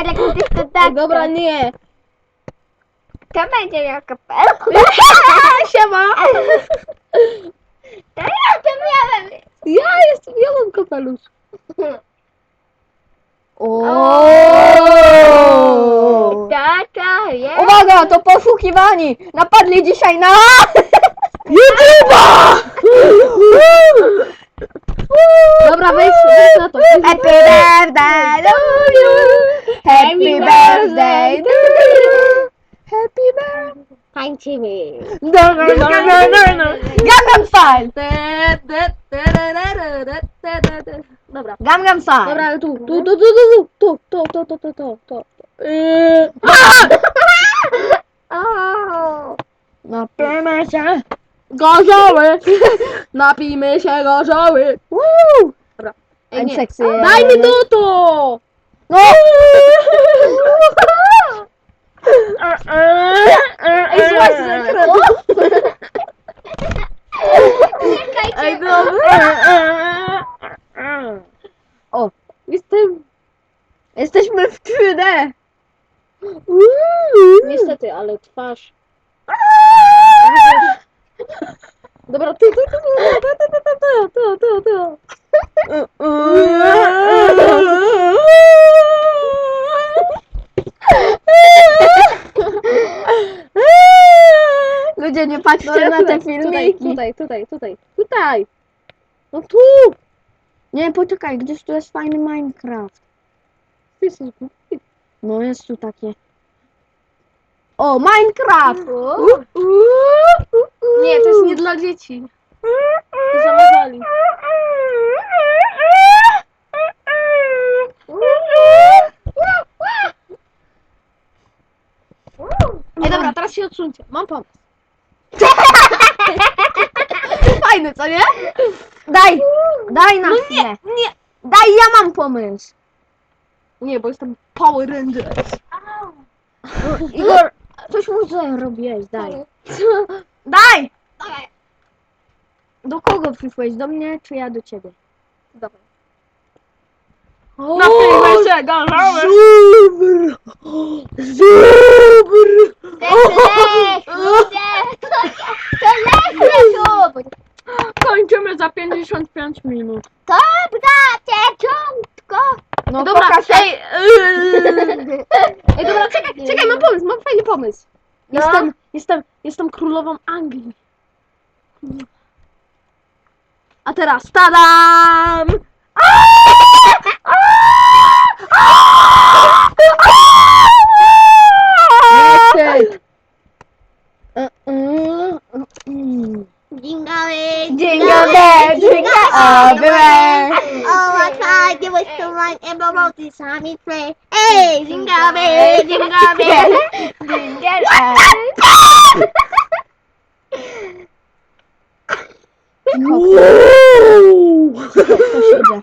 elektryczny Ej, dobra, nie. To będzie miał kapelusz. Siema. To ja to miałem. Ja jestem, ja mam kapelusz. O. Tata, jest. Uwaga, to poszukiwani! Napadli dzisiaj na... YouTube'a! na to. Happy birthday to you. Happy birthday to you. Happy birthday. Tańczymy. Gangnam Style! Dobra. Gangnam Style. Dobra, ale tu, tu, tu, tu, tu, tu, tu, tu, tu, tu, tu, tu. Yy. Napijmy się gorzoły! Napijmy się gorzoły! Woo! I'm nie. sexy. Daj mi to! No! Ej, złaź z ekranu! Ej, dobra! O, jestem... Jesteśmy w 3D! Niestety, ale twarz... Dobra, ty, ty, ty, ty, ty, ty, ty, ty, ty, ty, ty. Ludzie, nie patrzcie na te filmiki. Tutaj, tutaj, tutaj, tutaj. No tu. Nie, poczekaj, gdzieś tu jest fajny Minecraft. Głupi. No jest tu takie. O, Minecraft! Nie, to jest nie dla dzieci. Zamazali. Ej, dobra, teraz się odsuńcie. Mam pomysł. Fajny, co nie? Daj, daj na No chwilę. Nie, Daj, ja mam pomysł. Nie, bo jestem Power Rangers. No, Igor, coś mu tutaj robiłeś, daj. Daj! Dawaj. Do kogo przyszłeś? Do mnie, czy ja do ciebie? Dobra. Się, gadały! Zubr! Zubr! To leć, leć, Kończymy za 55 minut. Dobra, cieciątko. No Dobra, pokaż ej, ej, dobra, czekaj, czekaj, mam pomysł, mam fajny pomysł. No. Jestem, jestem, jestem królową Anglii. A teraz, tadam! Jingle bell, jingle all the way. Oh, I tried to wish to run and roll this. Hey, jingle bell, jingle bell, jingle bell.